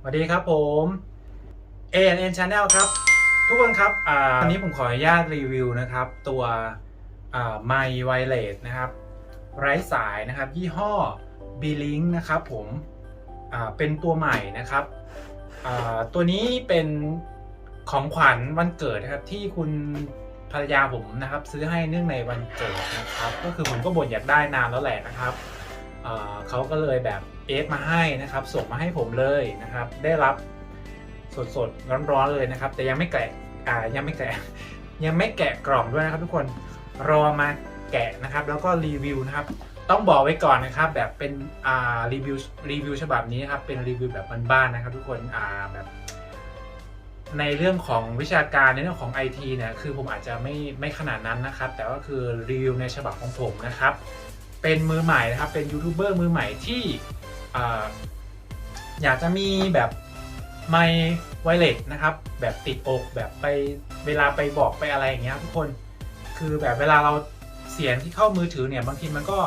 สวัสดีครับผม ANN Channel ครับ ทุกคนครับอ่าวันนี้ผมขออนุญาตรีวิวนะครับ ตัวไมค์ไวเลสนะครับไร้สายนะครับ ยี่ห้อ B-Link นะครับผมเป็นตัวใหม่นะครับ ตัวนี้เป็นของขวัญวันเกิดนะครับที่คุณภรรยาผมนะครับ ซื้อให้เนื่องในวันเกิดนะครับ ก็คือผมก็บ่นอยากได้นานแล้วแหละนะครับ เขาก็เลยแบบเอฟมาให้นะครับ ส่งมาให้ผมเลยนะครับ ได้รับสดๆร้อนๆเลยนะครับ แต่ยังไม่แกะยังไม่แกะยังไม่แกะกล่องด้วยนะครับ ทุกคนรอมาแกะนะครับ แล้วก็รีวิวนะครับ ต้องบอกไว้ก่อนนะครับ แบบเป็นรีวิวรีวิวฉบับนี้นะครับเป็นรีวิวแบบบ้านๆนะครับ ทุกคนแบบในเรื่องของวิชาการในเรื่องของ IT เนี่ยคือผมอาจจะไม่ไม่ขนาดนั้นนะครับ แต่ว่าคือรีวิวในฉบับของผมนะครับ เป็นมือใหม่นะครับ เป็นยูทูบเบอร์มือใหม่ที่ออยากจะมีแบบไมค์ไวเลสนะครับ แบบติดอกแบบไปเวลาไปบอกไปอะไรอย่างเงี้ยครับทุกคนคือแบบเวลาเราเสียงที่เข้ามือถือเนี่ยบางทีมันก็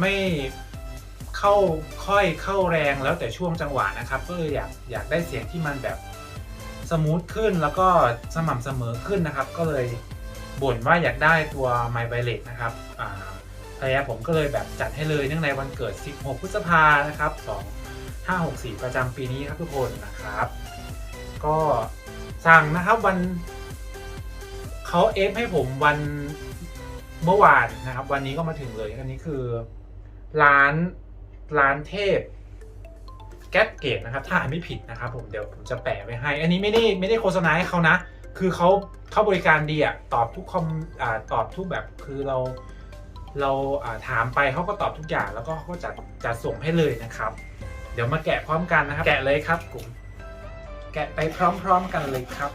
ไม่เข้าค่อยเข้าแรงแล้วแต่ช่วงจังหวะนะครับก็เลยอยากอยากได้เสียงที่มันแบบสมูทขึ้นแล้วก็สม่ำเสมอขึ้นนะครับ ก็เลยบ่นว่าอยากได้ตัวไมค์ไวเลสนะครับอ่า ภรรยาผมก็เลยแบบจัดให้เลยเนื่องในวันเกิด 16 พฤษภานะครับ 2 5 6 4 ประจำปีนี้ครับทุกคนนะครับ ก็สั่งนะครับวันเขาเอฟให้ผมวันเมื่อวานนะครับ วันนี้ก็มาถึงเลยอันนี้คือร้านร้านเทพแก๊สเกตนะครับถ้าอ่านไม่ผิดนะครับ ผมเดี๋ยวผมจะแปะไว้ให้ อันนี้ไม่ได้ไม่ได้โฆษณาให้เขานะ คือเขาเขาบริการดีอะตอบทุกคอมอ่าตอบทุกแบบคือเรา เราอ่าถามไปเขาก็ตอบทุกอย่างแล้วก็เขาก็จัดจัดส่งให้เลยนะครับ เดี๋ยวมาแกะพร้อมกันนะครับ แกะเลยครับกลุ่มแกะไปพร้อมๆกันเลยครับ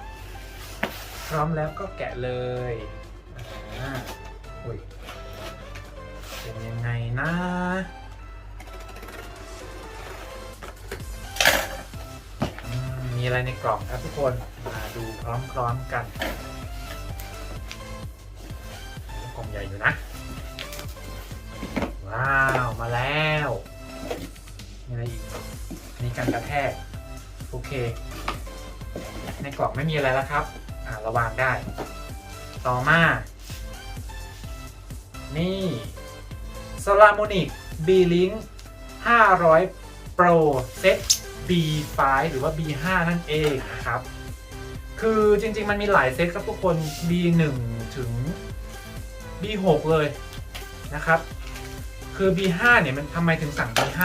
พร้อมแล้วก็แกะเลยอ่าอุ้ยเป็นยังไงนะอืมมีอะไรในกล่องครับทุกคนมาดูพร้อมๆกันกล่องใหญ่อยู่นะ ว้าว มาแล้วมีอะไรอีกอันนี่กันกระแทก โอเค ในกล่องไม่มีอะไรแล้วครับ อ่าระวางได้ ต่อมา นี่ s l a m o n i c B-Link 500 Pro Set B5 หรือว่า B5 นั่นเองนะครับ คือจริงๆ มันมีหลายเซตครับทุกคน B1 ถึง B6 เลยนะครับ คือ B5 เนี่ยมันทำไมถึงสั่ง B5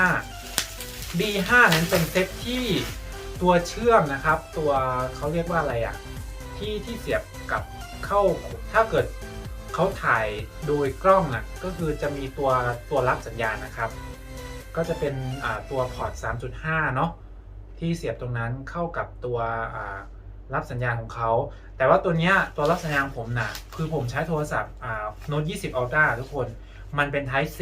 B5 นั้นเป็นเซตที่ตัวเชื่อมนะครับ ตัวเขาเรียกว่าอะไรอะที่ที่เสียบกับเข้าถ้าเกิดเขาถ่ายโดยกล้องอะก็คือจะมีตัวตัวรับสัญญาณนะครับ ก็จะเป็นตัวพอร์ต 3.5 เนาะที่เสียบตรงนั้นเข้ากับตัวรับสัญญาณของเขา แต่ว่าตัวเนี้ยตัวรับสัญญาณผมนะ่ะ คือผมใช้โทรศัพท์อ่า Note 20 Ultra ทุกคน มันเป็น Type C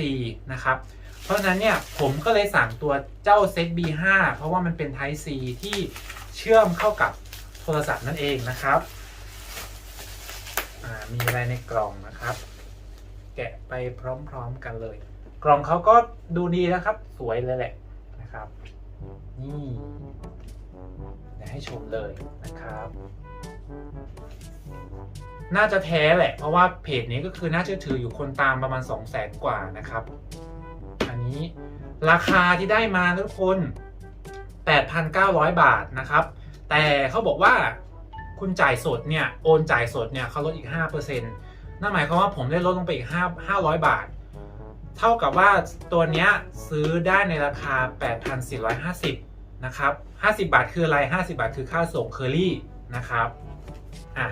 นะครับ เพราะฉะนั้นเนี่ยผมก็เลยสั่งตัวเจ้า Set B5 เพราะว่ามันเป็น Type C ที่เชื่อมเข้ากับโทรศัพท์นั่นเองนะครับ มีอะไรในกล่องนะครับ แกะไปพร้อมๆกันเลย กล่องเขาก็ดูดีนะครับ สวยเลยแหละนะครับ นี่ให้ชมเลยนะครับ น่าจะแท้แหละ เพราะว่าเพจนี้ก็คือน่าเชื่อถืออยู่คนตามประมาณ 2 0 0แสนกว่านะครับ อันนี้ราคาที่ได้มาทุกคน 8,900 บาทนะครับ แต่เขาบอกว่าคุณจ่ายสดเนี่ย โอนจ่ายสดเนี่ยเขาลดอีก 5%นั่นหมายความว่าผมได้ลดลงไปอีก 5 500 บาท เท่ากับว่าตัวเนี้ยซื้อได้ในราคา 8,450 นะครับ 50 บาทคืออะไร 50 บาทคือค่าส่งเคอรี่นะครับ อะ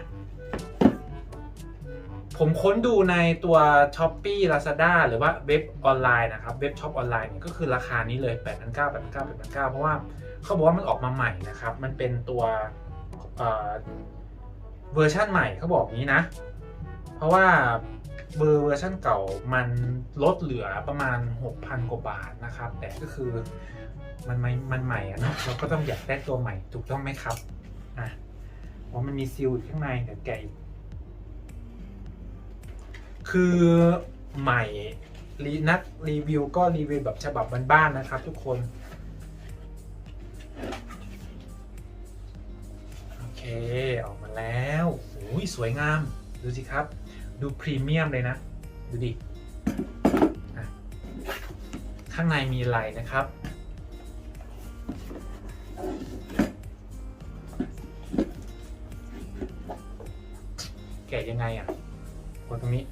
ผมค้นดูในตัว s h อ p e e Lazada หรือว่าเว็บออนไลน์นะครับ เว็บช็อปออนไลน์เนี่ยก็คือราคานี้เลย 8 9 0 0 8 9 8 9เพราะว่าเขาบอกว่ามันออกมาใหม่นะครับ มันเป็นตัวเอ่อเวอร์ชันใหม่เขาบอกนี้นะ เพราะว่าเบอร์เวอร์ชันเก่ามันลดเหลือประมาณ 6,000 กว่าบาทนะครับ แต่ก็คือมันไม่มันใหม่อะเนาะเราก็ต้องอยากได้ตัวใหม่ถูกต้องไหมครับอะเพรามันมีซีลอยู่ข้างในเดี๋ยวแกะอีก คือใหม่รีนักรีวิวก็รีวิวแบบฉบับบ้านๆนะครับทุกคนโอเคออกมาแล้วโอ้ยสวยงามดูสิครับ ดูพรีเมียมเลยนะ ดูดิข้างในมีลายนะครับแกะยังไงอะคนตรงนี้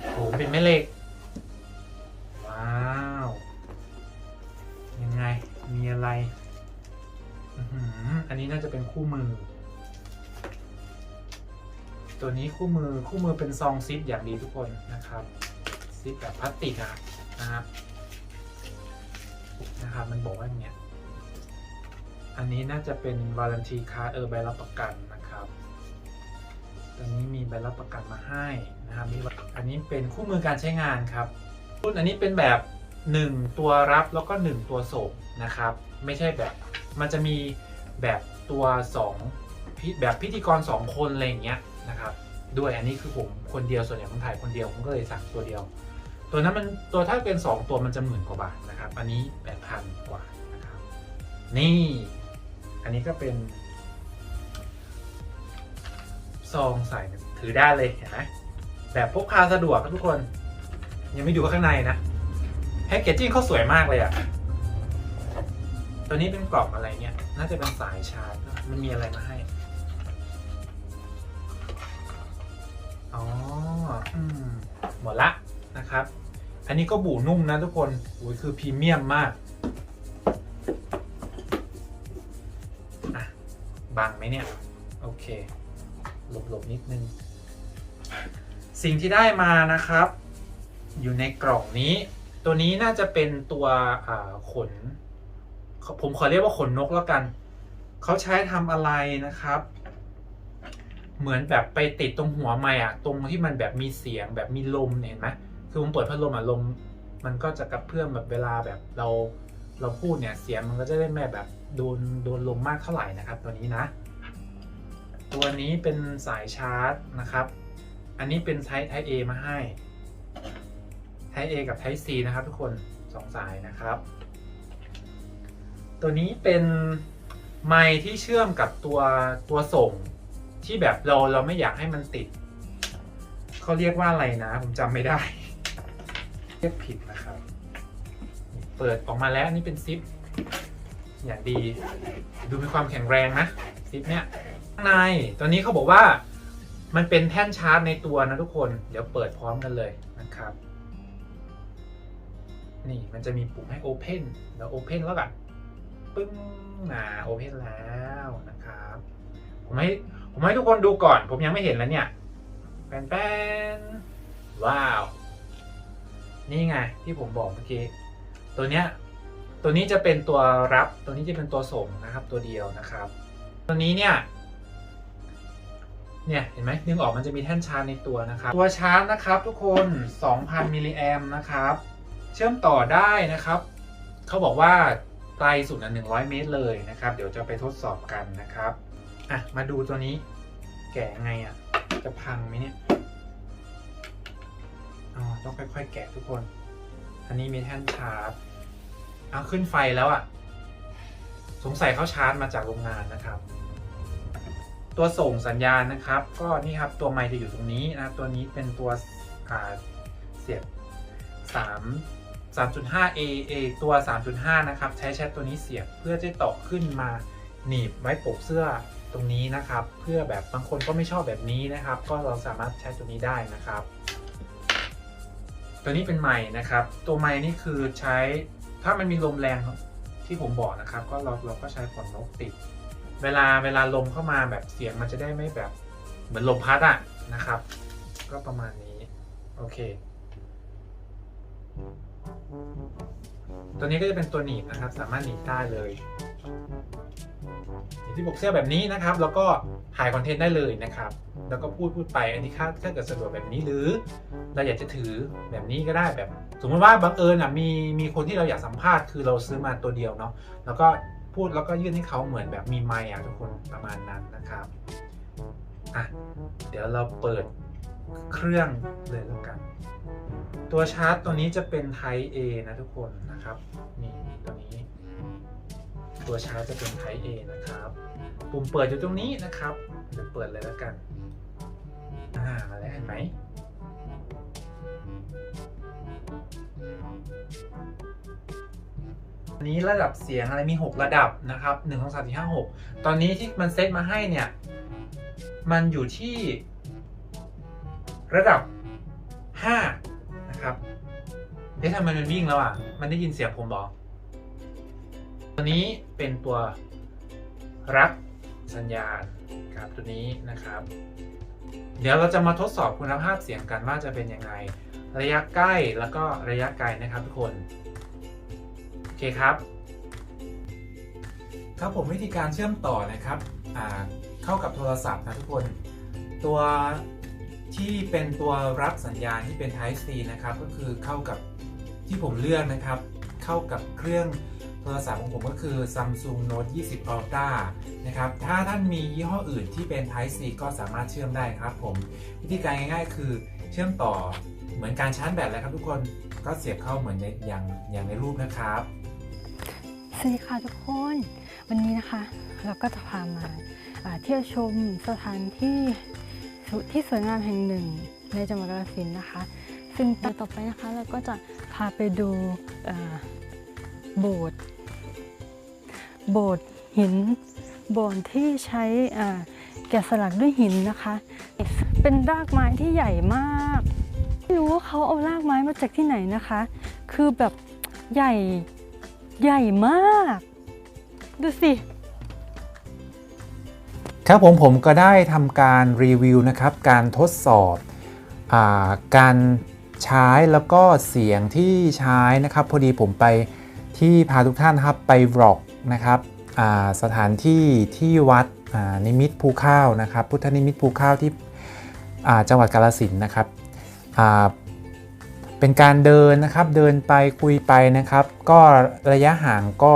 โหเป็นแม่เหล็ก ว้าว ยังไง มีอะไร อันนี้น่าจะเป็นคู่มือ ตัวนี้คู่มือคู่มือเป็นซองซิปอย่างดีทุกคนนะครับ ซิปแบบพลาสติกอะนะครับนะครับ มันบอกว่าอย่างเงี้ยอันนี้น่าจะเป็นวารันตีคาเออใบรับประกันนะครับตัวนี้มีใบรับประกันมาให้ นะครับนี่อันนี้เป็นคู่มือการใช้งานครับรุ่นอันนี้เป็นแบบ 1 ตัวรับแล้วก็ 1 ตัวส่งนะครับ ไม่ใช่แบบมันจะมีแบบตัว2แบบพิธีกร 2 คนอะไรอย่างเงี้ยนะครับ ด้วยอันนี้คือผมคนเดียวส่วนใหญ่ผมถ่ายคนเดียวผมก็เลยสั่งตัวเดียว ตัวนั้นมันตัวถ้าเป็น 2 ตัวมันจะหมื่นกว่าบาทนะครับ อันนี้แปดพันกว่านะครับนี่อันนี้ก็เป็นซองใส่ถือได้เลยเห็นไหม แบบพกพาสะดวกครับทุกคน ยังไม่ดูข้างในนะแพคเกจจิ้งเขาสวยมากเลยอะ่ะ ตัวนี้เป็นกล่องอะไรเนี่ย น่าจะเป็นสายชาร์จ มันมีอะไรมาให้ อ๋ออืมหมดละนะครับ อันนี้ก็บูนุ่มนะทุกคนอุ้ยคือพรีเมียมมากอะบังไหมเนี่ย โอเค หลบๆนิดนึง สิ่งที่ได้มานะครับ อยู่ในกล่องนี้ ตัวนี้น่าจะเป็นตัวขน ผมขอเรียกว่าขนนกแล้วกัน เขาใช้ทำอะไรนะครับ เหมือนแบบไปติดตรงหัวไม้อะตรงที่มันแบบมีเสียงแบบมีลมเห็นไหมคือผมเปิดพัดลมอะลม มันก็จะกระเพื่อมแบบเวลาแบบเราเราพูดเนี่ยเสียงมันก็จะได้ไม่แบบโดนโดนลมมากเท่าไหร่นะครับ ตัวนี้นะ ตัวนี้เป็นสายชาร์จนะครับ อันนี้เป็น Type Type A มาให้ Type A กับ Type C นะครับทุกคนสองสายนะครับ ตัวนี้เป็นไมค์ที่เชื่อมกับตัวตัวส่งที่แบบเราเราไม่อยากให้มันติด เขาเรียกว่าอะไรนะ ผมจำไม่ได้ เรียกผิดนะครับ เปิดออกมาแล้วนนี่เป็นซิปอย่างดี ดูมีความแข็งแรงนะซิปเนี่ยข้างในตัวนี้เขาบอกว่า มันเป็นแท่นชาร์จในตัวนะทุกคน เดี๋ยวเปิดพร้อมกันเลยนะครับ นี่มันจะมีปุ่มให้ Open เดี๋ยว Open แล้วกันปึ้งอ่า Open แล้วนะครับ ผมให้ผมให้ทุกคนดูก่อน ผมยังไม่เห็นแล้วเนี่ยแป้นแป้นว้าว นี่ไงที่ผมบอกเมื่อกี้ ตัวเนี้ย ตัวนี้จะเป็นตัวรับ ตัวนี้จะเป็นตัวส่งนะครับ ตัวเดียวนะครับ ตัวนี้เนี่ย เนี่ยเห็นไหมดึงออกมันจะมีแท่นชาร์จในตัวนะครับ ตัวชาร์จนะครับทุกคน 2,000 มิลลิแอมนะครับ เชื่อมต่อได้นะครับ เขาบอกว่าไกลสุดอะ100 เมตรเลยนะครับ เดี๋ยวจะไปทดสอบกันนะครับ อะ มาดูตัวนี้ แกะไงอะ จะพังไหมเนี่ย อ๋อ ต้องค่อยๆ แกะทุกคน อันนี้มีแท่นชาร์จเอาขึ้นไฟแล้วอะ สงสัยเขาชาร์จมาจากโรงงานนะครับ ตัวส่งสัญญาณนะครับ ก็นี่ครับตัวไมค์จะอยู่ตรงนี้นะตัวนี้เป็นตัวอ่าเสียบ3 3.5 A A ตัว 3.5 นะครับ ใช้แชทตัวนี้เสียบเพื่อจะต่อขึ้นมาหนีบไว้ปกเสื้อตรงนี้นะครับ เพื่อแบบบางคนก็ไม่ชอบแบบนี้นะครับ ก็เราสามารถใช้ตัวนี้ได้นะครับ ตัวนี้เป็นไม้นะครับ ตัวไม้นี่คือใช้ถ้ามันมีลมแรงที่ผมบอกนะครับ ก็เราเราก็ใช้ขนนกติด เวลาเวลาลมเข้ามาแบบเสียงมันจะได้ไม่แบบเหมือนลมพัดอะนะครับ ก็ประมาณนี้ โอเค ตัวนี้ก็จะเป็นตัวหนีบนะครับ สามารถหนีบได้เลยอย่างที่บกเสื้อแบบนี้นะครับ แล้วก็ถ่ายคอนเทนต์ได้เลยนะครับ แล้วก็พูดพูดไปอันนี้ถ้าถ้าเกิดสะดวกแบบนี้หรือเราอยากจะถือแบบนี้ก็ได้แบบ สมมติว่าบังเอิญอะมีมีคนที่เราอยากสัมภาษณ์คือเราซื้อมาตัวเดียวเนาะแล้วก็ พูดแล้วก็ยื่นให้เขาเหมือนแบบมีไมค์อะทุกคนประมาณนั้นนะครับอะเดี๋ยวเราเปิดเครื่องเลยแล้วกัน ตัวชาร์จตัวนี้จะเป็น Type A นะทุกคนนะครับนี่ตัวนี้ ตัวชาร์จจะเป็น Type A นะครับ ปุ่มเปิดอยู่ตรงนี้นะครับเดี๋ยวเปิดเลยแล้วกันอ่าแล้วเห็นไหม นนี้ระดับเสียงอะไรมี 6 ระดับนะครับ1 2 3 4 5 6 ตอนนี้ที่มันเซตมาให้เนี่ย มันอยู่ที่ระดับ 5 นะครับเอ๊ะทำไมมันวิ่งแล้วอะ มันได้ยินเสียงผมบอกตัวนี้เป็นตัวรับสัญญาณครับตัวนี้นะครับ เดี๋ยวเราจะมาทดสอบคุณภาพเสียงกันว่าจะเป็นยังไง ระยะใกล้แล้วก็ระยะไกลนะครับทุกคน เคครับ ครับผมวิธีการเชื่อมต่อนะครับเข้ากับโทรศัพท์นะทุกคน ตัวที่เป็นตัวรับสัญญาณที่เป็น Type C นะครับ ก็คือเข้ากับที่ผมเลือกนะครับ เข้ากับเครื่องโทรศัพท์ของผมก็คือ Samsung Note 20 Ultra นะครับ ถ้าท่านมียี่ห้ออื่นที่เป็น Type C ก็สามารถเชื่อมได้ครับผม วิธีการง่ายๆ คือเชื่อมต่อเหมือนการชาร์จแบตเลยครับทุกคนก็เสียบเข้าเหมือนในอย่างอย่างในรูปนะครับ วัสดีค่ะทุกคน วันนี้นะคะเราก็จะพามาเที่ยวชมสถานที่ที่สวยงามแห่งหนึ่งในจังหวัดกาฬสินธุ์นะคะ ซึ่งต่อไปนะคะเราก็จะพาไปดูโบสถ์โบสถ์หินโบสถ์ที่ใช้แกะสลักด้วยหินนะคะ เป็นรากไม้ที่ใหญ่มากไม่รู้ว่าเขาเอารากไม้มาจากที่ไหนนะคะ คือแบบใหญ่ ใหญ่มาก ดูสิ ครับผมผมก็ได้ทำการรีวิวนะครับ การทดสอบอาการใช้แล้วก็เสียงที่ใช้นะครับ พอดีผมไปที่พาทุกท่านครับไปบล็อกนะครับสถานที่ที่วัดนิมิตภูข้าวนะครับ พุทธนิมิตภูข้าวที่จังหวัดกาฬสินนะครับ เป็นการเดินนะครับเดินไปคุยไปนะครับ ก็ระยะห่างก็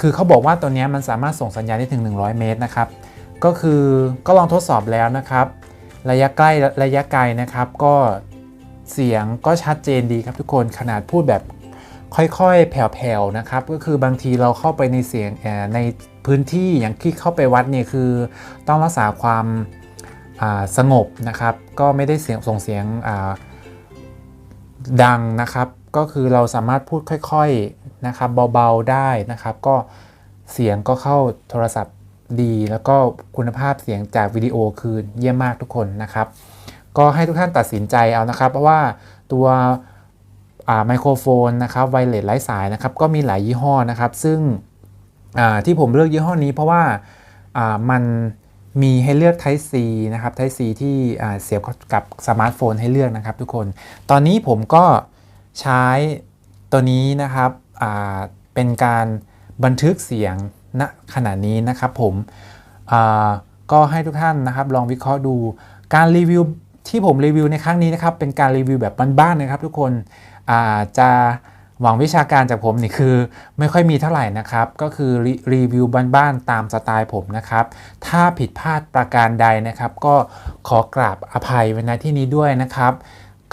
คือเขาบอกว่าตัวนี้มันสามารถส่งสัญญาณได้ถึง 100 เมตรนะครับ ก็คือก็ลองทดสอบแล้วนะครับ ระยะใกล้ระยะไกลนะครับ ก็เสียงก็ชัดเจนดีครับทุกคนขนาดพูดแบบค่อยๆ แผ่วๆ นะครับ ก็คือบางทีเราเข้าไปในเสียงในพื้นที่อย่างที่เข้าไปวัดเนี่ยคือต้องรักษาความสงบนะครับ ก็ไม่ได้เสียงส่งเสียง ดังนะครับ ก็คือเราสามารถพูดค่อยๆนะครับเบาๆได้นะครับ ก็เสียงก็เข้าโทรศัพท์ดี แล้วก็คุณภาพเสียงจากวิดีโอคือเยี่ยมมากทุกคนนะครับ ก็ให้ทุกท่านตัดสินใจเอานะครับ เพราะว่าตัวไมโครโฟนนะครับไวเลสไร้สายนะครับ ก็มีหลายยี่ห้อนะครับ ซึ่งที่ผมเลือกยี่ห้อนี้เพราะว่ามัน มีให้เลือก Type C นะครับ Type C ที่เสียบกับสมาร์ทโฟนให้เลือกนะครับทุกคน ตอนนี้ผมก็ใช้ตัวนี้นะครับเป็นการบันทึกเสียงณขณะนี้นะครับผมก็ให้ทุกท่านนะครับลองวิเคราะห์ดูการรีวิวที่ผมรีวิวในครั้งนี้นะครับเป็นการรีวิวแบบบ้านๆนะครับทุกคนอ่าจะ หวังวิชาการจากผมนี่คือไม่ค่อยมีเท่าไหร่นะครับ ก็คือรีรีวิวบ้านๆตามสไตล์ผมนะครับ ถ้าผิดพลาดประการใดนะครับ ก็ขอกราบอภัยไว้ณที่นี้ด้วยนะครับ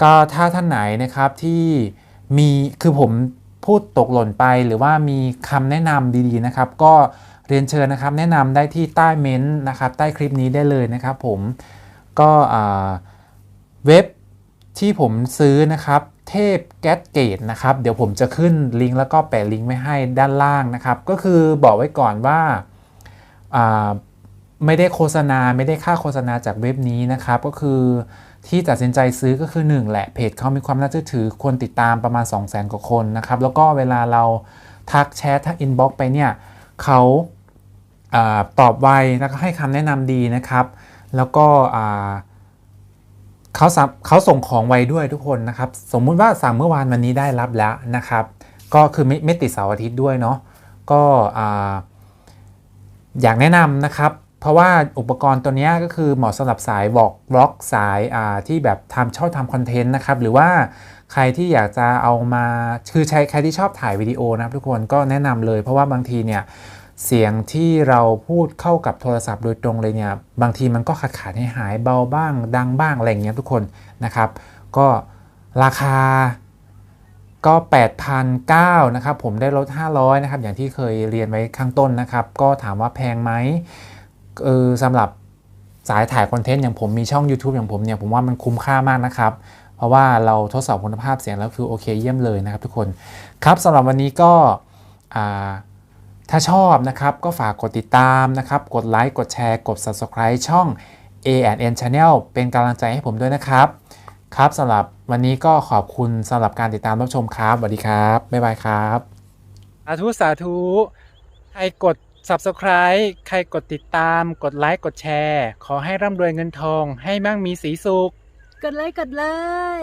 ก็ถ้าท่านไหนนะครับที่มีคือผมพูดตกหล่นไปหรือว่ามีคำแนะนำดีๆนะครับ ก็เรียนเชิญนะครับแนะนำได้ที่ใต้เม้นต์นะครับ ใต้คลิปนี้ได้เลยนะครับ ผมก็เว็บที่ผมซื้อนะครับ เทพแก๊สเกตนะครับเดี๋ยวผมจะขึ้นลิงก์แล้วก็แปะลิงก์ไว้ให้ด้านล่างนะครับ ก็คือบอกไว้ก่อนว่าไม่ได้โฆษณาไม่ได้ค่าโฆษณาจากเว็บนี้นะครับ ก็คือที่ตัดสินใจซื้อก็คือ 1 แหละเพจเขามีความน่าเชื่อถือคนติดตามประมาณ 2 0 0 0 0 0 กว่าคนนะครับ แล้วก็เวลาเราทักแชททักอินบ็อกไปเนี่ยเขาอาตอบไวแล้วก็ให้คำแนะนำดีนะครับ แล้วก็ เขาสับเขาส่งของไวด้วยทุกคนนะครับ สมมุติว่าสั่งเมื่อวานวันนี้ได้รับแล้วนะครับ ก็คือไม่ไม่ติดเสาร์อาทิตย์ด้วยเนาะก็อ่าอยากแนะนำนะครับ เพราะว่าอุปกรณ์ตัวนี้ก็คือเหมาะสำหรับสายบอกบล็อกสายาที่แบบทำชอบทำคอนเทนต์นะครับ หรือว่าใครที่อยากจะเอามาคือใช้ใครที่ชอบถ่ายวิดีโอนะครับทุกคนก็แนะนำเลย เพราะว่าบางทีเนี่ย เสียงที่เราพูดเข้ากับโทรศัพท์โดยตรงเลยเนี่ยบางทีมันก็ขาดขาดให้หายเบาบ้าง ดังบ้างอะไรงเงี้ยทุกคนนะครับ ก็ราคาก็ 8,009นะครับผมได้ลด 500นะครับอย่างที่เคยเรียนไว้ข้างต้นนะครับ ก็ถามว่าแพงไหมเออสำหรับสายถ่ายคอนเทนต์อย่างผมมีช่อง YouTube อย่างผมเนี่ยผมว่ามันคุ้มค่ามากนะครับเพราะว่าเราทดสอบคุณภาพเสียงแล้วคือโอเคเยี่ยมเลยนะครับทุกคนครับสำหรับวันนี้ก็อ่า ถ้าชอบนะครับก็ฝากกดติดตามนะครับ กดไลค์ กดแชร์ กด Subscribe ช่อง A&N Channel เป็นกำลังใจให้ผมด้วยนะครับ ครับสำหรับวันนี้ก็ขอบคุณสำหรับการติดตามรับชมครับสวัสดีครับ บ๊ายบายครับสาธุสาธุใครกด subscribe ใครกดติดตาม กดไลค์ กดแชร์ ขอให้ร่ำรวยเงินทอง ให้มั่งมีสีสุข กดเลยกดเลย